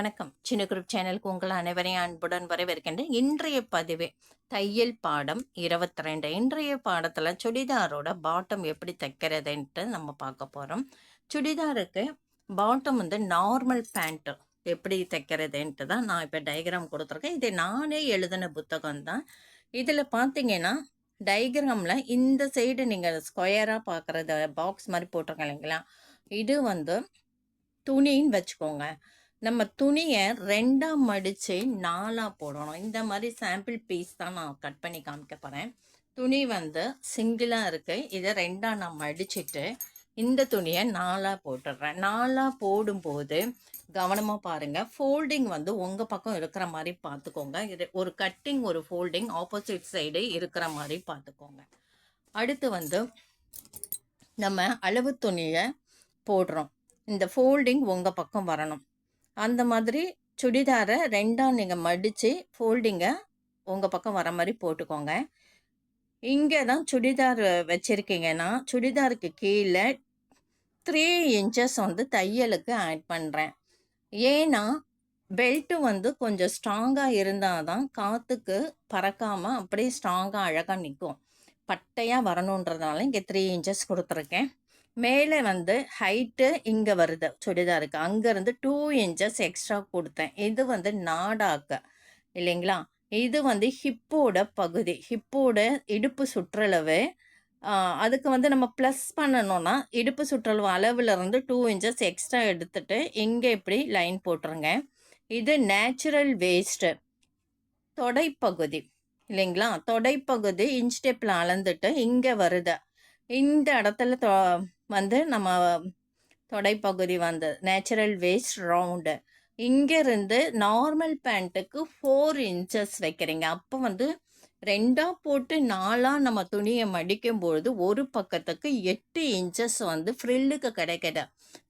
வணக்கம். சின்ன குரூப் சேனலுக்கு உங்கள் அனைவரையும் அன்புடன் வரவேற்கின்றேன். இன்றைய பதிவு தையல் பாடம் இருபத்தி ரெண்டு இன்றைய பாடத்தில் சுடிதாரோட பாட்டம் எப்படி தைக்கிறதுன்ட்டு நம்ம பார்க்க போகிறோம் சுடிதாருக்கு பாட்டம் வந்து நார்மல் பேண்ட்டு எப்படி தைக்கிறதுன்ட்டு தான் நான் இப்போ டயக்ராம் கொடுத்துருக்கேன். இது நானே எழுதின புத்தகம் தான். இதில் பார்த்தீங்கன்னா டயக்ராமில் இந்த சைடு நீங்கள் ஸ்கொயராக பார்க்குறத பாக்ஸ் மாதிரி போட்டிருக்கேன் இல்லைங்களா? இது வந்து துணின்னு வச்சுக்கோங்க. நம்ம துணியை ரெண்டாக மடித்து நாலாக போடணும். இந்த மாதிரி சாம்பிள் பீஸ் தான் நான் கட் பண்ணி காமிக்க போகிறேன் துணி வந்து சிங்கிளாக இருக்குது இதை ரெண்டாக நான் மடிச்சுட்டு இந்த துணியை நாலாக போட்டுடுறேன். நாலாக போடும்போது கவனமாக பாருங்கள் ஃபோல்டிங் வந்து உங்கள் பக்கம் இருக்கிற மாதிரி பார்த்துக்கோங்க இது ஒரு கட்டிங் ஒரு ஃபோல்டிங் ஆப்போசிட் சைடு இருக்கிற மாதிரி பார்த்துக்கோங்க அடுத்து வந்து நம்ம அளவு துணியை போடுறோம். இந்த ஃபோல்டிங் உங்கள் பக்கம் வரணும். அந்த மாதிரி சுடிதாரை ரெண்டாக நீங்கள் மடித்து ஃபோல்டிங்கை. உங்கள் பக்கம் வர மாதிரி போட்டுக்கோங்க. இங்கே தான் சுடிதார் வச்சுருக்கீங்கன்னா சுடிதாருக்கு கீழே த்ரீ இன்ச்சஸ் வந்து தையலுக்கு ஆட் பண்ணுறேன் ஏன்னா பெல்ட்டு வந்து கொஞ்சம் ஸ்ட்ராங்காக இருந்தால் தான் காற்றுக்கு பறக்காமல் அப்படியே ஸ்ட்ராங்காக அழகாக நிற்கும் பட்டையாக வரணுன்றதுனால இங்கே த்ரீ இன்ச்சஸ் கொடுத்துருக்கேன். மேலே வந்து ஹைட்டு இங்கே வருது. சுடிதாருக்கு. அங்கேருந்து டூ இன்ச்சஸ் எக்ஸ்ட்ரா கொடுத்தேன். இது வந்து நாடாக்க. இல்லைங்களா? இது வந்து ஹிப்போட பகுதி. ஹிப்போட இடுப்பு சுற்றளவு. அதுக்கு வந்து நம்ம ப்ளஸ் பண்ணணும்னா இடுப்பு சுற்றளவு அளவில் இருந்து டூ இன்ச்சஸ் எக்ஸ்ட்ரா எடுத்துட்டு இங்கே இப்படி லைன் போட்டுருங்க. இது நேச்சுரல் வேஸ்ட்டு தொடைப்பகுதி. இல்லைங்களா? தொடைப்பகுதி இன்ச் டேப்பில் அளந்துட்டு இங்கே வருது. இந்த இடத்துல தொ வந்து நம்ம தொடைப்பகுதி வந்து நேச்சுரல் வேஸ்ட் ரவுண்டு இங்கேருந்து நார்மல் பேண்ட்டுக்கு ஃபோர் இன்ச்சஸ் வைக்கிறீங்க. அப்போ வந்து ரெண்டாக போட்டு நாலாக நம்ம துணியை மடிக்கும்பொழுது ஒரு பக்கத்துக்கு எட்டு இன்ச்சஸ் வந்து ஃப்ரில்லுக்கு கிடைக்கிது.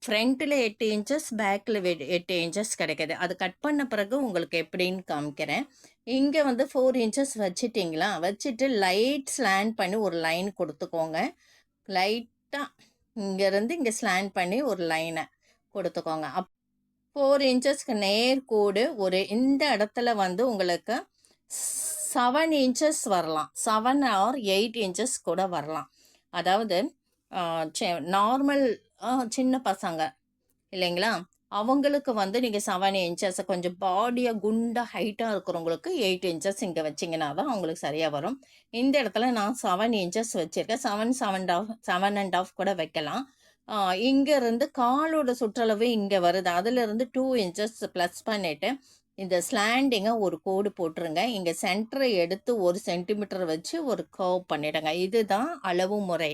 ஃப்ரண்ட்டில் எட்டு இன்ச்சஸ் பேக்கில் எட்டு இன்ச்சஸ் கிடைக்கிது. அது கட் பண்ண பிறகு உங்களுக்கு எப்படின்னு காமிக்கிறேன். இங்கே வந்து ஃபோர் இன்ச்சஸ் வச்சுட்டிங்களா? வச்சுட்டு லைட் ஸ்லாண்ட் பண்ணி ஒரு லைன் கொடுத்துக்கோங்க. லைட்டாக இங்கேருந்து இங்கே ஸ்லாண்ட் பண்ணி ஒரு லைனை கொடுத்துக்கோங்க. அப் ஃபோர் இன்ச்சஸ்க்கு நேர் கூடு ஒரு இந்த இடத்துல வந்து உங்களுக்கு செவன் இன்ச்சஸ் வரலாம். செவன் ஆர் எயிட் இன்ச்சஸ் கூட வரலாம். அதாவது நார்மல் சின்ன பசங்க இல்லைங்களா? அவங்களுக்கு வந்து நீங்கள் செவன் இன்ச்சஸ் கொஞ்சம் பாடியாக குண்டாக ஹைட்டாக இருக்கிறவங்களுக்கு எயிட் இன்ச்சஸ் இங்கே வச்சிங்கன்னா தான் அவங்களுக்கு சரியாக வரும். இந்த இடத்துல நான் செவன் இன்ச்சஸ் வச்சுருக்கேன். Seven seven half seven and half கூட வைக்கலாம். இங்கேருந்து காலோட சுற்றளவு இங்கே வருது. அதிலிருந்து டூ இன்ச்சஸ் ப்ளஸ் பண்ணிவிட்டு இந்த ஸ்லாண்டிங்கை ஒரு கோடு போட்டுருங்க. இங்கே சென்டரை எடுத்து ஒரு சென்டிமீட்டர் வச்சு ஒரு கர்வ் பண்ணிவிடுங்க இதுதான் அளவு முறை.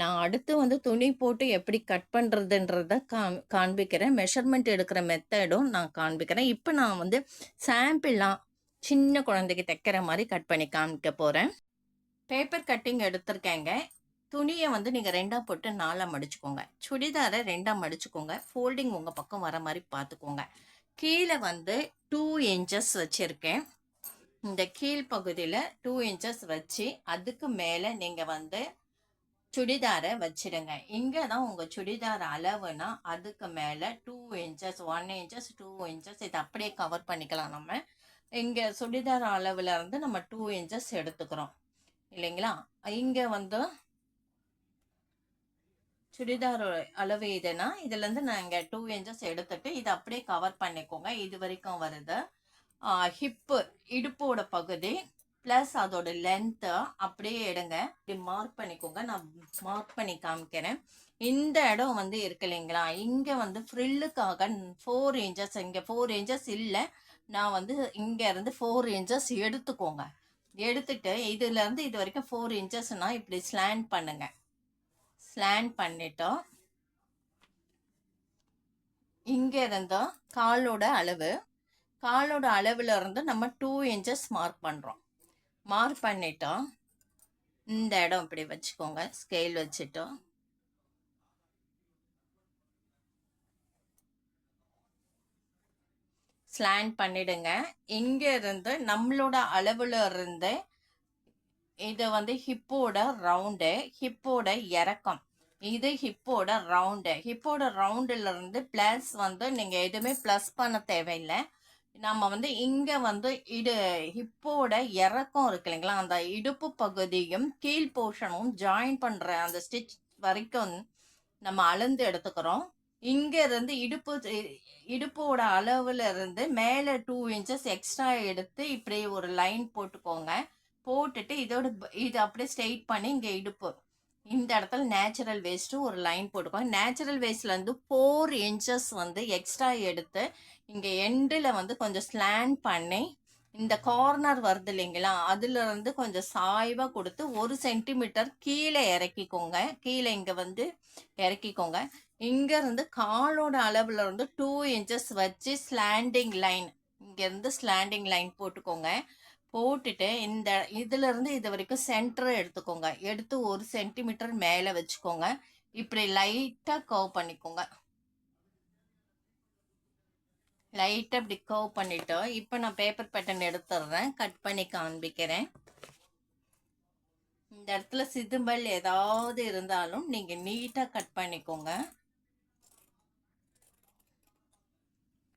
நான் அடுத்து வந்து துணி போட்டு எப்படி கட் பண்ணுறதுன்றத கா காண்பிக்கிறேன். மெஷர்மெண்ட் எடுக்கிற மெத்தடும் நான் காண்பிக்கிறேன். இப்போ நான் வந்து சாம்பிள்லாம் சின்ன குழந்தைக்கு தைக்கிற மாதிரி கட் பண்ணி காமிக்க போகிறேன் பேப்பர் கட்டிங் எடுத்திருக்கேங்க. துணியை வந்து நீங்கள் ரெண்டாக போட்டு நாலாக மடிச்சுக்கோங்க. சுடிதாரை ரெண்டாக மடிச்சுக்கோங்க. ஃபோல்டிங் உங்கள் பக்கம் வர மாதிரி பார்த்துக்கோங்க கீழே வந்து டூ இன்ச்சஸ் வச்சுருக்கேன். இந்த கீழ் பகுதியில் டூ இன்ச்சஸ் வச்சு அதுக்கு மேலே நீங்கள் வந்து சுடிதாரை வச்சிடுங்க இங்கே தான் உங்கள் சுடிதார் அளவுனா அதுக்கு மேலே two inches one inches two inches இதை அப்படியே கவர் பண்ணிக்கலாம் நம்ம. இங்கே சுடிதார் அளவில் இருந்து நம்ம டூ இன்ச்சஸ் எடுத்துக்கிறோம். இல்லைங்களா? இங்கே வந்து சுடிதார் அளவு இதுனா இதுலேருந்து நாங்கள் டூ இன்ச்சஸ் எடுத்துட்டு இதை அப்படியே கவர் பண்ணிக்கோங்க. இது வரைக்கும் வருது. ஹிப்பு இடுப்போட பகுதி ப்ளஸ் அதோட லென்த்தை அப்படியே எடுங்க. இப்படி மார்க் பண்ணிக்கோங்க. நான் மார்க் பண்ணி காமிக்கிறேன். இந்த இடம் வந்து இருக்கு இல்லைங்களா? இங்கே வந்து ஃப்ரில்லுக்காக ஃபோர் இன்ச்சஸ் இங்கே ஃபோர் இன்ச்சஸ் இல்லை. நான் வந்து இங்கேருந்து ஃபோர் இன்ச்சஸ் எடுத்துக்கோங்க. எடுத்துட்டு இதுலேருந்து இது வரைக்கும் ஃபோர் இன்ச்சஸ்னால் இப்படி ஸ்லாண்ட் பண்ணுங்க. ஸ்லாண்ட் பண்ணிட்டோம் இங்கே இருந்தோம் காலோட அளவு காலோட அளவில் இருந்து நம்ம டூ இன்ச்சஸ் மார்க் பண்ணுறோம் மார்க் பண்ணிட்டோம். இந்த இடம் இப்படி வச்சுக்கோங்க. ஸ்கேல் வச்சுட்டோம். ஸ்லாண்ட் பண்ணிடுங்க. இங்கேருந்து நம்மளோட அளவில் இருந்து இது வந்து ஹிப்போட ரவுண்டு ஹிப்போட இறக்கம். இது ஹிப்போட ரவுண்டு ஹிப்போட ரவுண்டில் இருந்து ப்ளஸ் வந்து நீங்கள் எதுவுமே ப்ளஸ் பண்ண தேவையில்லை. நம்ம வந்து இங்க வந்து இடு ஹிப்போட இறக்கம் இருக்கு இல்லைங்களா? அந்த இடுப்பு பகுதியும் கீழ் போர்ஷனும் ஜாயின் பண்ற அந்த ஸ்டிச் வரைக்கும் நம்ம அளந்து எடுத்துக்கிறோம். இங்க இருந்து இடுப்பு இடுப்போட அளவுல இருந்து மேல டூ இன்ச்சஸ் எக்ஸ்ட்ரா எடுத்து இப்படி ஒரு லைன் போட்டுக்கோங்க. போட்டுட்டு இதோட இது அப்படியே ஸ்ட்ரெயிட் பண்ணி இங்க இடுப்பு இந்த இடத்துல நேச்சுரல் வேஸ்ட்டு ஒரு லைன் போட்டுக்கோங்க. நேச்சுரல் வேஸ்ட்லேருந்து ஃபோர் இன்ச்சஸ் வந்து எக்ஸ்ட்ரா எடுத்து இங்கே எண்டில் வந்து கொஞ்சம் ஸ்லாண்ட் பண்ணி இந்த கார்னர் வருது இல்லைங்களா அதுலேருந்து கொஞ்சம் சாய்வாக கொடுத்து ஒரு சென்டிமீட்டர் கீழே இறக்கிக்கோங்க. கீழே இங்கே வந்து இறக்கிக்கோங்க. இங்கேருந்து காலோட அளவில் இருந்து டூ இன்ச்சஸ் வச்சு ஸ்லாண்டிங் லைன் இங்கேருந்து ஸ்லாண்டிங் லைன் போட்டுக்கோங்க. போட்டுட்டு இந்த இதுலேருந்து இது வரைக்கும் சென்டரை எடுத்துக்கோங்க. எடுத்து ஒரு சென்டிமீட்டர் மேலே வச்சுக்கோங்க. இப்படி லைட்டாக கர்வ் பண்ணிக்கோங்க. லைட்டாக இப்படி கர்வ் பண்ணிட்டோம் இப்போ நான் பேப்பர் பேட்டர்ன் எடுத்துடுறேன். கட் பண்ணி காண்பிக்கிறேன். இந்த இடத்துல சிதும்பல் ஏதாவது இருந்தாலும் நீங்கள் நீட்டாக கட் பண்ணிக்கோங்க.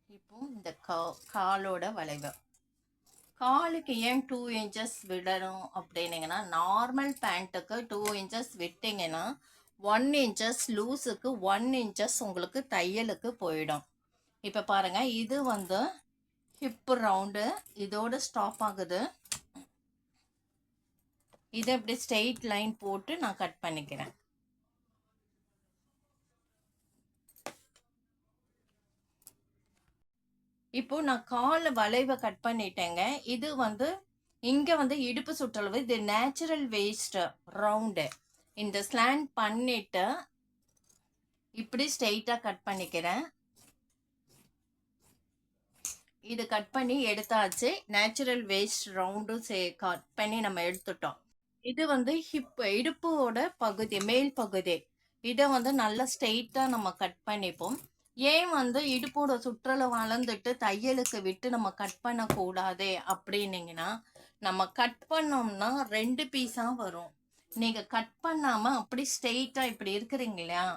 இப்போ இந்த கா- காலோட வளைவு. காலுக்கு ஏன் டூ இன்ச்சஸ் விடணும் அப்படின்னீங்கன்னா நார்மல் பேண்ட்டுக்கு டூ இன்ச்சஸ் விட்டிங்கன்னா ஒன் இன்ச்சஸ் லூஸுக்கு ஒன் இன்ச்சஸ் உங்களுக்கு தையலுக்கு போயிடும். இப்போ பாருங்க இது வந்து ஹிப்பு ரவுண்டு இதோட ஸ்டாப் ஆகுது. இதை இப்படி ஸ்ட்ரெயிட் லைன் போட்டு நான் கட் பண்ணிக்கிறேன். இப்போ நான் கால வளைவை கட் பண்ணிட்டேங்க. இது வந்து இங்க வந்து இடுப்பு சுற்றளவு இது நேச்சுரல் வேஸ்ட் ரவுண்டு இந்த ஸ்லாண்ட் பண்ணிட்டு இப்படி ஸ்ட்ரெயிட்டா கட் பண்ணிக்கிறேன். இது கட் பண்ணி எடுத்தாச்சு. நேச்சுரல் வேஸ்ட் ரவுண்டும் சே கட் பண்ணி நம்ம எடுத்துட்டோம். இது வந்து ஹிப் இடுப்போட பகுதி மேல் பகுதி. இதை வந்து நல்லா ஸ்ட்ரெயிட்டாக நம்ம கட் பண்ணிப்போம். ஏன் வந்து இடுப்போட சுற்றளவு வளர்ந்துட்டு தையலுக்கு விட்டு நம்ம கட் பண்ணக்கூடாது அப்படின்னீங்கன்னா நம்ம கட் பண்ணோம்னா ரெண்டு பீஸாக வரும். நீங்கள் கட் பண்ணாமல் அப்படி ஸ்ட்ரெயிட்டாக இப்படி இருக்கிறீங்க இல்லையா?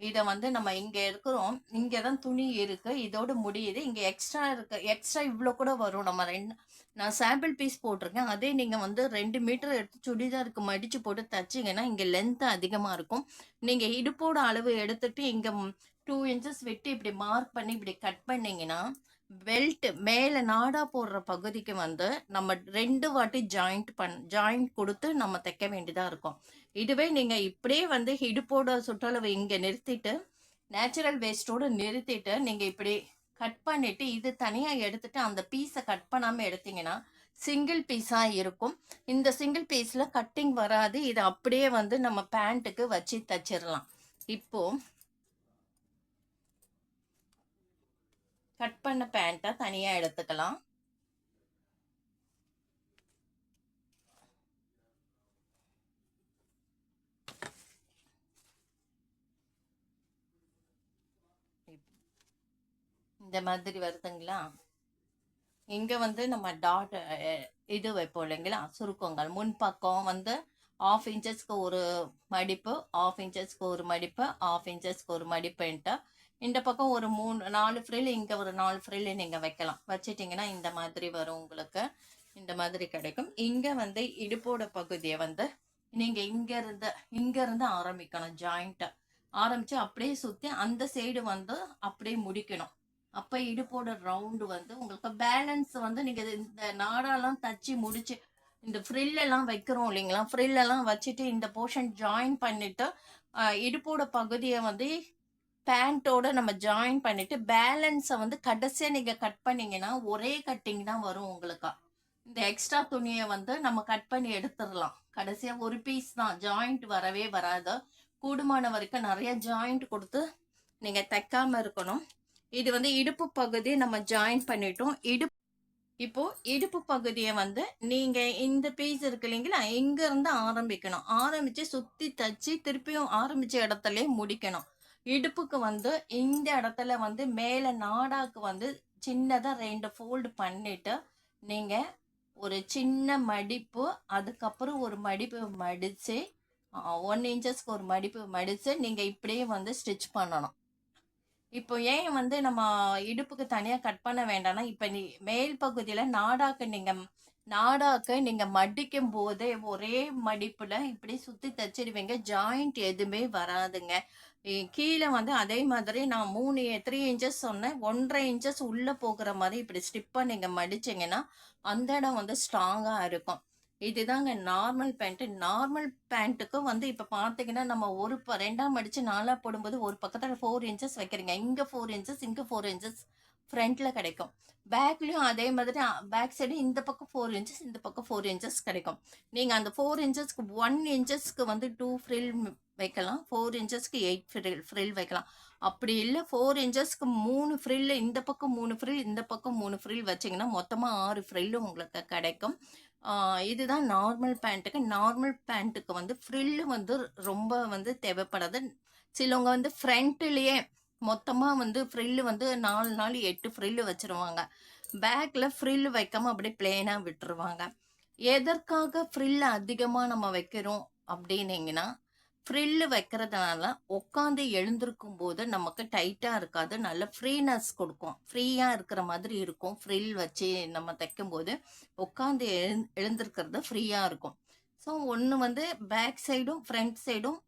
இதை வந்து நம்ம இங்கே இருக்கிறோம். இங்கே தான் துணி இருக்குது இதோடு முடியுது. இங்கே எக்ஸ்ட்ரா இருக்கு. எக்ஸ்ட்ரா இவ்வளோ கூட வரும். நம்ம ரெண்டு நான் சாம்பிள் பீஸ் போட்டிருக்கேன். அதே நீங்கள் வந்து ரெண்டு மீட்டர் எடுத்து சுடிதாருக்கு மடித்து போட்டு தைச்சிங்கன்னா இங்கே லென்த் அதிகமாக இருக்கும். நீங்கள் இடுப்போட அளவு எடுத்துகிட்டு இங்கே டூ இன்ச்சஸ் விட்டு இப்படி மார்க் பண்ணி இப்படி கட் பண்ணீங்கன்னா பெல்ட் மேலே நாடா போடுற பகுதிக்கு வந்து நம்ம ரெண்டு வாட்டி ஜாயிண்ட் பண் ஜாயிண்ட் கொடுத்து நம்ம தைக்க வேண்டியதாக இருக்கும். இதுவே நீங்கள் இப்படியே வந்து இடுப்போட சுற்றளவு இங்கே நிறுத்திட்டு நேச்சுரல் வேஸ்ட்டோடு நிறுத்திட்டு நீங்கள் இப்படி கட் பண்ணிவிட்டு இது தனியாக எடுத்துட்டு அந்த பீஸை கட் பண்ணாமல் எடுத்தீங்கன்னா சிங்கிள் பீஸாக இருக்கும். இந்த சிங்கிள் பீஸில் கட்டிங் வராது. இது அப்படியே வந்து நம்ம பேண்ட்டுக்கு வச்சு தச்சிடலாம் இப்போது கட் பண்ண பேண்ட்டை தனியாக எடுத்துக்கலாம். இந்த மாதிரி வருதுங்களா? இங்கே வந்து நம்ம டாட் இது வைப்போம் இல்லைங்களா? சுருக்கங்கள். முன்பக்கம் வந்து ஆஃப் இன்ச்சஸ்க்கு ஒரு மடிப்பு ஆஃப் இன்ச்சஸ்க்கு ஒரு மடிப்பு ஆஃப் இன்ச்சஸ்க்கு ஒரு மடிப்புன்ட்டு இந்த பக்கம் ஒரு மூணு நாலு ஃப்ரில் இங்கே ஒரு நாலு ஃப்ரில் நீங்கள் வைக்கலாம். வச்சிட்டிங்கன்னா இந்த மாதிரி வரும் உங்களுக்கு. இந்த மாதிரி கிடைக்கும். இங்கே வந்து இடுப்போட பகுதியை வந்து நீங்கள் இங்கேருந்து இங்கேருந்து ஆரம்பிக்கணும் ஜாயிண்ட்டை ஆரம்பித்து அப்படியே சுற்றி அந்த சைடு வந்து அப்படியே முடிக்கணும். அப்போ இடுப்போட ரவுண்டு வந்து உங்களுக்கு பேலன்ஸ் வந்து நீங்கள் இந்த நாடாலாம் தச்சு முடிச்சு இந்த ஃப்ரில்லெல்லாம் வைக்கிறோம் இல்லைங்களா? ஃப்ரில்லெல்லாம் வச்சுட்டு இந்த போர்ஷன் ஜாயின் பண்ணிவிட்டு இடுப்போட பகுதியை வந்து பேண்ட்டோட நம்ம ஜாயின் பண்ணிட்டு பேலன்ஸை வந்து கடைசியாக நீங்கள் கட் பண்ணிங்கன்னா ஒரே கட்டிங் தான் வரும் உங்களுக்கு. இந்த எக்ஸ்ட்ரா துணியை வந்து நம்ம கட் பண்ணி எடுத்துடலாம். கடைசியாக ஒரு பீஸ் தான். ஜாயிண்ட் வரவே வராது. கூடுமான வரைக்கும் நிறைய ஜாயிண்ட் கொடுத்து நீங்கள் தைக்காமல் இருக்கணும். இது வந்து இடுப்பு பகுதி நம்ம ஜாயின் பண்ணிட்டோம். இடுப்பு இப்போ இடுப்பு பகுதியை வந்து நீங்க இந்த பீஸ் இருக்கு இல்லைங்களா இங்க இருந்து ஆரம்பிக்கணும். ஆரம்பிச்சு சுத்தி தச்சு திருப்பியும் ஆரம்பிச்ச இடத்துலயே முடிக்கணும். இடுப்புக்கு வந்து இந்த இடத்துல வந்து மேலே நாடாக்கு வந்து சின்னதாக ரெண்டு ஃபோல்டு பண்ணிட்டு நீங்கள் ஒரு சின்ன மடிப்பு அதுக்கப்புறம் ஒரு மடிப்பு மடித்து ஒன் இன்ச்சஸ்க்கு ஒரு மடிப்பு மடித்து நீங்கள் இப்படியே வந்து ஸ்டிச் பண்ணணும். இப்போ ஏன் வந்து நம்ம இடுப்புக்கு தனியாக கட் பண்ண வேண்டாம்னா இப்போ நீ மேல் பகுதியில் நாடாக்கு நீங்கள் நாடாக்க நீங்கள் மடிக்கும் போதே ஒரே மடிப்பில் இப்படி சுற்றி தச்சிடுவீங்க ஜாயிண்ட் எதுவுமே வராதுங்க. கீழே வந்து அதே மாதிரி நான் மூணு த்ரீ இன்ச்சஸ் சொன்னேன். ஒன்றரை இன்ச்சஸ் உள்ளே போகிற மாதிரி இப்படி ஸ்டிப்பாக நீங்கள் மடிச்சிங்கன்னா அந்த இடம் வந்து ஸ்ட்ராங்காக இருக்கும். இதுதாங்க நார்மல் பேண்ட்டு நார்மல் பேண்ட்டுக்கும் வந்து இப்போ பார்த்தீங்கன்னா நம்ம ஒரு ப ரெண்டாம் மடித்து நாலாக போடும்போது ஒரு பக்கத்தில் ஃபோர் இன்ச்சஸ் வைக்கிறீங்க. இங்கே ஃபோர் இன்ச்சஸ் இங்கே ஃபோர் இன்ச்சஸ் ஃப்ரண்ட்டில் கிடைக்கும். பேக்லேயும் அதே மாதிரி பேக் சைடு இந்த பக்கம் ஃபோர் இன்ச்சஸ் இந்த பக்கம் ஃபோர் இன்ச்சஸ் கிடைக்கும். நீங்கள் அந்த ஃபோர் இன்ச்சஸ்க்கு ஒன் இன்ச்சஸ்க்கு வந்து டூ ஃப்ரில் வைக்கலாம். ஃபோர் இன்ச்சஸ்க்கு எயிட் ஃப்ரில் ஃப்ரில் வைக்கலாம். அப்படி இல்லை ஃபோர் இன்ச்சஸ்க்கு மூணு ஃப்ரில் இந்த பக்கம் மூணு ஃப்ரில் இந்த பக்கம் மூணு ஃப்ரில் வச்சிங்கன்னா மொத்தமாக ஆறு ஃப்ரில்லும் உங்களுக்கு கிடைக்கும். இதுதான் நார்மல் பேண்ட்டுக்கு நார்மல் பேண்ட்டுக்கு வந்து ஃப்ரில்லு வந்து ரொம்ப வந்து தேவைப்படாது. சிலவங்க வந்து ஃப்ரண்ட்லேயே மொத்தமாக வந்து ஃப்ரில்லு வந்து நாலு நாள் எட்டு ஃப்ரில்லு வச்சுருவாங்க. பேக்கில் ஃப்ரில்லு வைக்காம அப்படியே பிளேனாக விட்டுருவாங்க. எதற்காக ஃப்ரில் அதிகமாக நம்ம வைக்கிறோம் அப்படின்னீங்கன்னா ஃப்ரில்லு வைக்கிறதுனால உட்காந்து எழுந்திருக்கும் போது நமக்கு டைட்டாக இருக்காது நல்ல ஃப்ரீனஸ் கொடுக்கும். ஃப்ரீயாக இருக்கிற மாதிரி இருக்கும். ஃப்ரில் வச்சு நம்ம தைக்கும்போது உட்காந்து எழு எழுந்திருக்கிறது ஃப்ரீயாக இருக்கும். ஸோ ஒன்று வந்து பேக் சைடும் ஃப்ரண்ட் சைடும்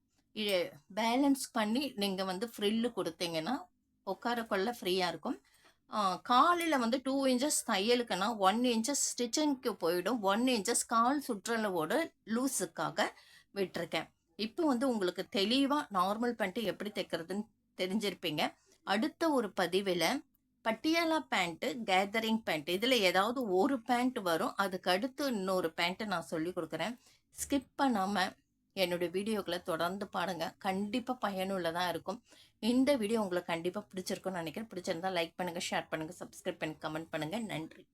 பேலன்ஸ் பண்ணி நீங்கள் வந்து ஃப்ரில்லு கொடுத்தீங்கன்னா உட்காரக்குள்ள ஃப்ரீயாக இருக்கும். காலில் வந்து டூ இன்ச்சஸ் தையலுக்குன்னா ஒன் இன்ச்சஸ் ஸ்டிச்சிங்க்கு போயிடும். ஒன் இன்ச்சஸ் கால் சுற்றளவோட லூஸுக்காக விட்டிருக்கேன். இப்போ வந்து உங்களுக்கு தெளிவாக நார்மல் பேண்ட்டு எப்படி தைக்கிறதுன்னு தெரிஞ்சிருப்பீங்க. அடுத்த ஒரு பதிவில் பட்டியாலா பேண்ட்டு கேதரிங் பேண்ட் இதில் ஏதாவது ஒரு பேண்ட் வரும். அதுக்கு அடுத்து இன்னொரு பேண்ட்டை நான் சொல்லி கொடுக்குறேன். ஸ்கிப் பண்ணாமல் என்னுடைய வீடியோக்களை தொடர்ந்து பாருங்கள் கண்டிப்பாக பயனுள்ளதாக இருக்கும். இந்த வீடியோ உங்களுக்கு கண்டிப்பாக பிடிச்சிருக்கும்னு நினைக்கிறேன். பிடிச்சிருந்தா லைக் பண்ணுங்கள் ஷேர் பண்ணுங்கள் சப்ஸ்கிரைப் பண்ணி கமெண்ட் பண்ணுங்கள் நன்றி.